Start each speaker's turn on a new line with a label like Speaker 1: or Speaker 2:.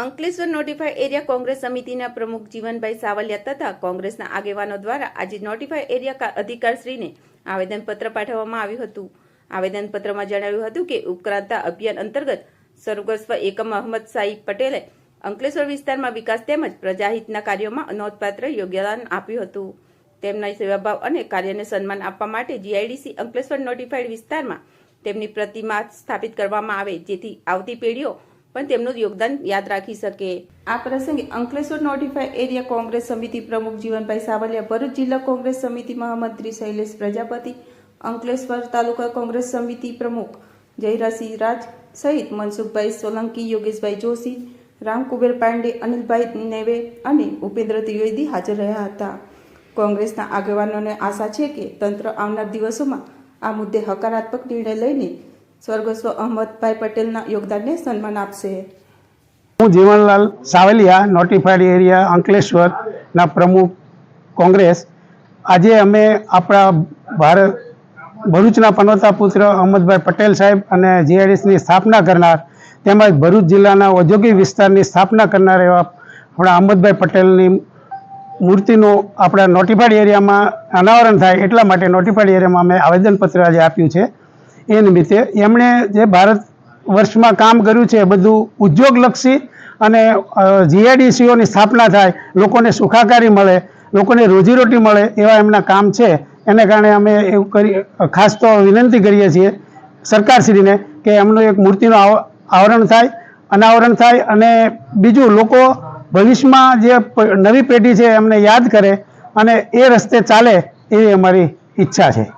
Speaker 1: Ankleshwar notify area Congress સમિતિના પ્રમુખ જીવનભાઈ સાવલિયા તથા કોંગ્રેસના આગેવાનો દ્વારા આજે નોટિફાઈ એરિયા અધિકારશ્રીને આવેદનપત્ર પાઠવવામાં આવ્યું હતું. આવેદનપત્રમાં જણાવ્યું હતું કે ઉપક્રાંતા અભિયાન અંતર્ગત સ્વર્ગસ્વ એકમ અહમદ સાઈ પટેલે અંકલેશ્વર વિસ્તારમાં વિકાસ તેમજ પ્રજાહિતના કાર્યોમાં નોંધપાત્ર યોગદાન આપ્યું હતું. તેમના સેવાભાવ અને કાર્યને સન્માન આપવા માટે જીઆઈડીસી અંકલેશ્વર નોટિફાઈડ વિસ્તારમાં તેમની પ્રતિમા સ્થાપિત કરવામાં આવે, જેથી આવતી પેઢીઓ પણ તેમનું યોગદાન યાદ રાખી શકે. આ પ્રસંગે અંકલેશ્વર નોટિફાય એરિયા કોંગ્રેસ સમિતિ પ્રમુખ જીવનભાઈ સાવલિયા ભરૂચ જિલ્લા કોંગ્રેસ સમિતિ મહામંત્રી શૈલેષ પ્રજાપતિ, અંકલેશ્વર તાલુકા કોંગ્રેસ સમિતિ પ્રમુખ જયરાસિંહ રાજ સહિત મનસુખભાઈ સોલંકી, યોગેશભાઈ જોશી, રામકુબેર પાંડે, અનિલભાઈ નેવે અને ઉપેન્દ્ર ત્રિવેદી હાજર રહ્યા હતા. કોંગ્રેસના આગેવાનોને આશા છે કે તંત્ર આવનાર દિવસોમાં આ મુદ્દે હકારાત્મક નિર્ણય લઈને સ્વર્ગસ્વ અહમદભાઈ પટેલના યોગદાનને સન્માન આપશે.
Speaker 2: હું જીવનલાલ સાવલિયા નોટિફાઈડ એરિયા અંકલેશ્વરના પ્રમુખ કોંગ્રેસ. આજે અમે આપણા ભારત, ભરૂચના પનોતા પુત્ર અહમદભાઈ પટેલ સાહેબ અને જીઆઈડીસની સ્થાપના કરનાર, તેમજ ભરૂચ જિલ્લાના ઔદ્યોગિક વિસ્તારની સ્થાપના કરનાર એવા આપણા અહમદભાઈ પટેલની મૂર્તિનું આપણા નોટિફાઈડ એરિયામાં અનાવરણ થાય એટલા માટે નોટિફાઈડ એરિયામાં અમે આવેદનપત્ર આજે આપ્યું છે. એ નિમિત્તે એમણે જે ભારત વર્ષમાં કામ કર્યું છે બધું ઉદ્યોગલક્ષી અને જીઆઈડીસીઓની સ્થાપના થાય, લોકોને સુખાકારી મળે, લોકોને રોજીરોટી મળે એવા એમના કામ છે. એને કારણે અમે એવું કરી, ખાસ તો વિનંતી કરીએ છીએ સરકારશ્રીને કે એમનું એક મૂર્તિનું આવ- આવરણ થાય, અનાવરણ થાય અને બીજું લોકો ભવિષ્યમાં જે નવી પેઢી છે એમને યાદ કરે અને એ રસ્તે ચાલે એવી અમારી ઈચ્છા છે.